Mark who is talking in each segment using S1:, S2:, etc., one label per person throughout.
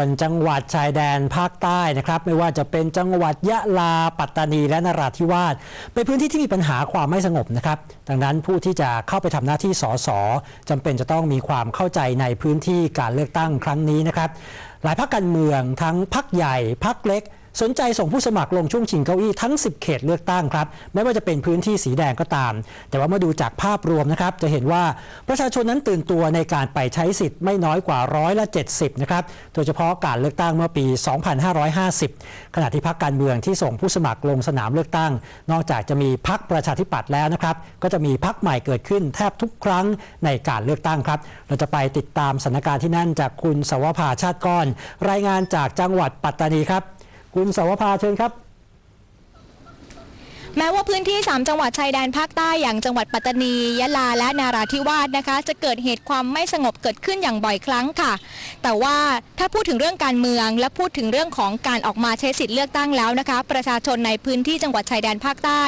S1: วนจังหวัดชายแดนภาคใต้นะครับไม่ว่าจะเป็นจังหวัดยะลาปัตตานีและนราธิวาสเป็นพื้นที่ที่มีปัญหาความไม่สงบนะครับ ดังนั้นผู้ที่จะเข้าไปทำหน้าที่สสจำเป็นจะต้องมีความเข้าใจในพื้นที่การเลือกตั้งครั้งนี้นะครับ หลายพักการเมืองทั้งพักใหญ่พักเล็ก สนใจส่งผู้สมัครลงช่วงชิงเก้าอี้ทั้ง 10 เขตเลือกตั้งครับไม่ว่าจะเป็นพื้นที่สีแดงก็ตาม แต่ว่ามื่อดูจากภาพรวมนะครับ จะเห็นว่าประชาชนนั้นตื่นตัวในการไปใช้สิทธิ์ไม่น้อยกว่าร้อยละ70 นะครับโดยเฉพาะการเลือกตั้งเมื่อปี 2550 ขณะที่พรรคการเมืองที่ส่งผู้สมัครลงสนามเลือกตั้ง นอกจากจะมีพรรคประชาธิปัตย์แล้วนะครับ ก็จะมีพรรคใหม่เกิดขึ้นแทบทุกครั้งในการเลือกตั้งครับ เราจะไปติดตามสถานการณ์ที่นั่นจากคุณสวภาชาติก้อน รายงานจากจังหวัดปัตตานีครับ คุณสวภาเชิญครับ
S2: แม้ว่าพื้นที่ 3 จังหวัดชายแดนภาคใต้อย่างจังหวัดปัตตานี ยะลาและนาราธิวาสนะคะ จะเกิดเหตุความไม่สงบเกิดขึ้นอย่างบ่อยครั้งค่ะ แต่ว่าถ้าพูดถึงเรื่องการเมือง และพูดถึงเรื่องของการออกมาใช้สิทธิ์เลือกตั้งแล้วนะคะ ประชาชนในพื้นที่จังหวัดชายแดนภาคใต้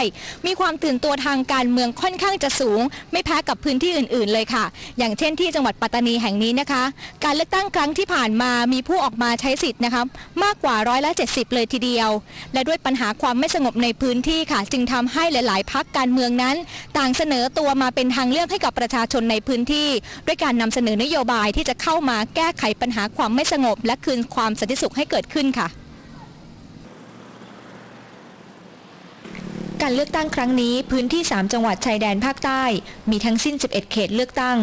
S2: มีความตื่นตัวทางการเมืองค่อนข้างจะสูง ไม่แพ้กับพื้นที่อื่น ๆ เลยค่ะ อย่างเช่นที่จังหวัดปัตตานีแห่งนี้นะคะ การเลือกตั้งครั้งที่ผ่านมามีผู้ออกมาใช้สิทธิ์นะคะมากกว่าร้อยละ70 เลยทีเดียว และด้วยปัญหาความไม่สงบในพื้นที่ค่ะจึงทำให้หลาย ๆ พักการเมืองนั้น ต่างเสนอตัวมาเป็นทางเลือกให้กับประชาชนในพื้นที่ ด้วยการนำเสนอนโยบายที่จะเข้ามาแก้ไขปัญหาความไม่สงบ และคืนความสันติสุขให้เกิดขึ้นค่ะการเลือกตั้งครั้งนี้พื้นที่ 3 จังหวัดชายแดนภาคใต้ มีทั้งสิ้น 11 เขตเลือกตั้ง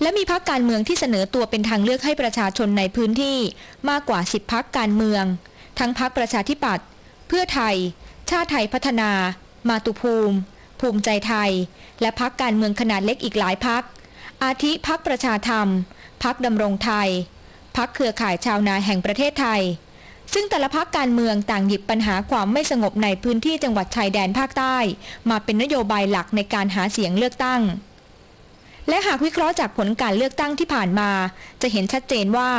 S2: และมีพักการเมืองที่เสนอตัวเป็นทางเลือกให้ประชาชนในพื้นที่มากกว่า 10 พักการเมือง ทั้งพักประชาธิปัตย์เพื่อไทย ชาติไทยพัฒนา มาตุภูมิ ภูมิใจไทย และพักการเมืองขนาดเล็กอีกหลายพัก อาทิพักประชาธรรม พักดำรงไทย พักเครือข่ายชาวนาแห่งประเทศไทย ซึ่งแต่ละพักการเมืองต่างหยิบปัญหาความไม่สงบในพื้นที่จังหวัดชายแดนภาคใต้ มาเป็นนโยบายหลักในการหาเสียงเลือกตั้งและหากวิเคราะห์จากผลการเลือกตั้งที่ผ่านมา จะเห็นชัดเจนว่า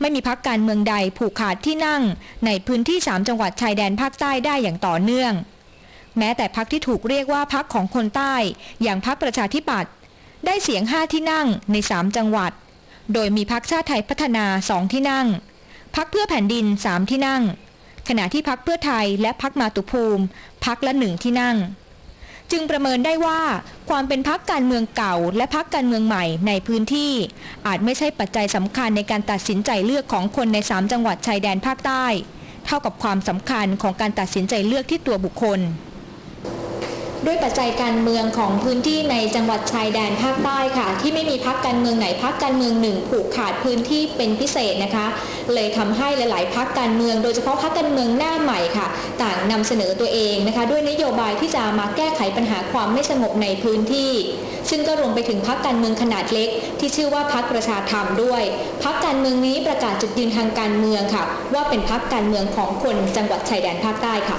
S2: ไม่มีพักการเมืองใดผูกขาดที่นั่ง ในพื้นที่ 3 จังหวัดชายแดนภาคใต้ได้อย่างต่อเนื่อง แม้แต่พักที่ถูกเรียกว่าพักของคนใต้ อย่างพักประชาธิปัตย์ได้เสียง 5 ที่นั่งใน 3 จังหวัด โดยมีพักชาติไทยพัฒนา 2 ที่นั่ง พักเพื่อแผ่นดิน 3 ที่นั่ง ขณะที่พักเพื่อไทยและพักมาตุภูมิ พักละหนึ่งที่นั่ง จึงประเมินได้ว่า ความเป็นพักการเมืองเก่า และพักการเมืองใหม่ในพื้นที่ อาจไม่ใช่ปัจจัยสำคัญในการตัดสินใจเลือกของคนใน 3 จังหวัดชายแดนภาคใต้ เท่ากับความสำคัญของการตัดสินใจเลือกที่ตัวบุคคล ด้วยปัจจัยการเมืองของพื้นที่ในจังหวัดชายแดนภาคใต้ค่ะ ที่ไม่มีพักการเมืองไหนพักการเมืองหนึ่งผูกขาดพื้นที่เป็นพิเศษนะคะ เลยทำให้หลาย ๆ พักการเมือง โดยเฉพาะพักการเมืองหน้าใหม่ค่ะ ต่างนำเสนอตัวเองนะคะ ด้วยนโยบายที่จะมาแก้ไขปัญหาความไม่สงบในพื้นที่ ซึ่งก็รวมไปถึงพักการเมืองขนาดเล็ก ที่ชื่อว่าพักประชาธรรมด้วยพักการเมืองนี้ประกาศจุดยืนทางการเมืองค่ะ ว่าเป็นพักการเมืองของคนจังหวัดชายแดนภาคใต้ค่ะ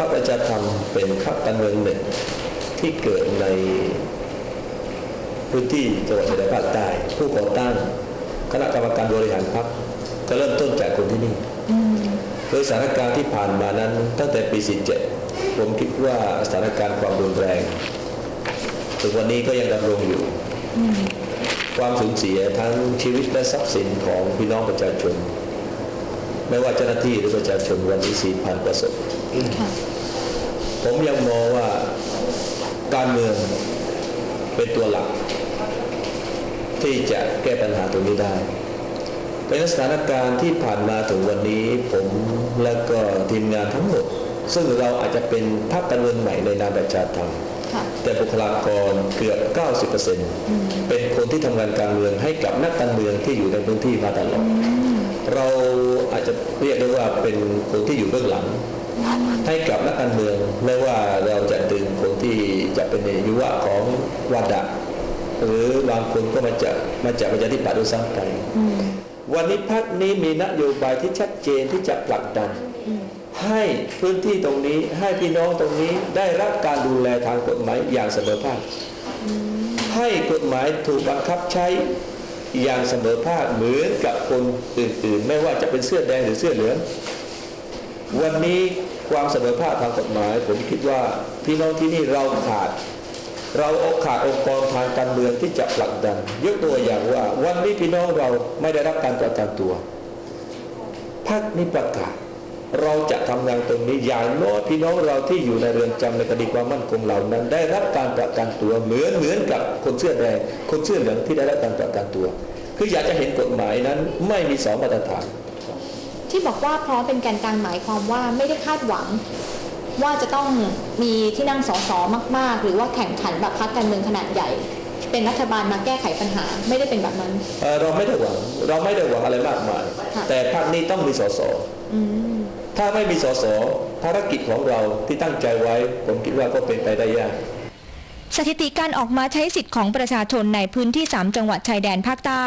S3: รรคประชาธรรมเป็นพรรคการเมืองหนึ่งที่เกิดในพื้นที่จังหวัดชายแดนภาคใต้ผู้ก่อตั้งคณะกรรมการบริหารพรรคก็เริ่มต้นจากคนที่นี่โดยสถานการณ์ที่ผ่านมานั้นตั้งแต่ปี 47 ผมคิดว่าสถานการณ์ความรุนแรงถึงวันนี้ก็ยังดำรงอยู่ ความสูญเสียทั้งชีวิตและทรัพย์สินของพี่น้องประชาชน ไม่ว่าเจ้าหน้าที่หรือประชาชนวันที่4,000 ประสบ ผมยังมองว่าการเมืองเป็นตัวหลัก ที่จะแก้ปัญหาตรงนี้ได้เป็นสถานการณ์ที่ผ่านมาถึงวันนี้ ผมและก็ทีมงานทั้งหมด ซึ่งเราอาจจะเป็นพรรคการเมืองใหม่ในนามประชาธรรมแต่บุคลากรเกือบ 90%เป็นคนที่ทำงานการเมืองให้กับนักการเมืองที่อยู่ในพื้นที่มาตลอดเราอาจจะเรียกได้ว่าเป็นคนที่อยู่เบื้องหลัง ให้กับนักการเมืองไม่ว่าเราจะดึงคนที่จะเป็นยุวะของวาดะหรือบางคนก็มาจากมาจากประชาธิปัตย์ด้วยซ้ำไปวันนี้พรรคนี้มีนโยบายที่ชัดเจนที่จะผลักดัน ให้พื้นที่ตรงนี้ให้พี่น้องตรงนี้ได้รับการดูแลทางกฎหมายอย่างเสมอภาคให้กฎหมายถูกบังคับใช้อย่างเสมอภาคเหมือนกับคนอื่นๆ ไม่ว่าจะเป็นเสื้อแดงหรือเสื้อเหลือง วันนี้ ความเสมอภาคทางกฎหมาย ผมคิดว่าพี่น้องที่นี่เราขาด เราขาดองค์กรทางการเมืองที่จะผลักดัน ยกตัวอย่างว่า วันนี้พี่น้องเราไม่ได้รับการประกันตัวพักนี้ประกาศ เราจะทำงานตรงนี้อย่างน้อยพี่น้องเราที่อยู่ในเรือนจำในคดีความมั่นคงเหล่านั้น ได้รับการประกันตัวเหมือนเหมือนกับคนเสื้อแดงคนเสื้อเหลืองที่ได้รับการประกันตัว คืออยากจะเห็นกฎหมายนั้นไม่มีสองมาตรฐาน
S2: ที่บอกว่าพร้อมเป็นแกนกลางหมายความว่าไม่ได้คาดหวัง ว่าจะต้องมีที่นั่งสสมาก ๆ หรือว่าแข่งขันแบบพรรคการเมืองขนาดใหญ่ เป็นรัฐบาลมาแก้ไขปัญหาไม่ได้เป็นแบบนั้น
S3: เอ่อเราไม่ได้หวังเราไม่ได้หวังอะไรมากมาย
S2: ค่ะ
S3: แต่ภาคนี้ต้องมีสส
S2: อืม
S3: ถ้าไม่มีสสภารกิจของเราที่ตั้งใจไว้ ผมคิดว่าก็เป็นไปได้ยาก
S2: สถิติการออกมาใช้สิทธิ์ของประชาชนในพื้นที่ 3 จังหวัดชายแดนภาคใต้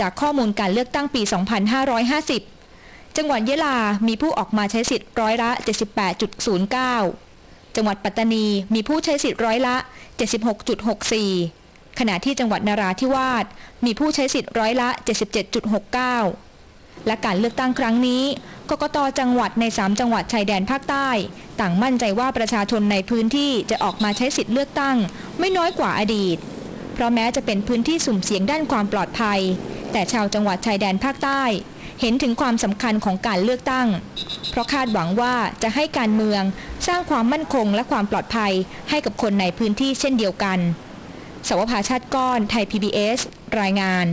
S2: จากข้อมูลการเลือกตั้งปี 2550 จังหวัดยะลา มีผู้ออกมาใช้สิทธิ์ร้อยละ 78.09 จังหวัดปัตตานี มีผู้ใช้สิทธิ์ร้อยละ 76.64 ขณะที่จังหวัดนราธิวาส มีผู้ใช้สิทธิ์ร้อยละ 77.69 และการเลือกตั้งครั้งนี้กกตจังหวัดใน 3 จังหวัดชายแดนภาคใต้ ต่างมั่นใจว่าประชาชนในพื้นที่จะออกมาใช้สิทธิ์เลือกตั้ง ไม่น้อยกว่าอดีต เพราะแม้จะเป็นพื้นที่สุ่มเสี่ยงด้านความปลอดภัย แต่ชาวจังหวัดชายแดนภาคใต้ เห็นถึงความสำคัญของการเลือกตั้ง เพราะคาดหวังว่าจะให้การเมืองสร้างความมั่นคงและความปลอดภัยให้กับคนในพื้นที่เช่นเดียวกัน สวภาชาติก้อนไทย PBS รายงาน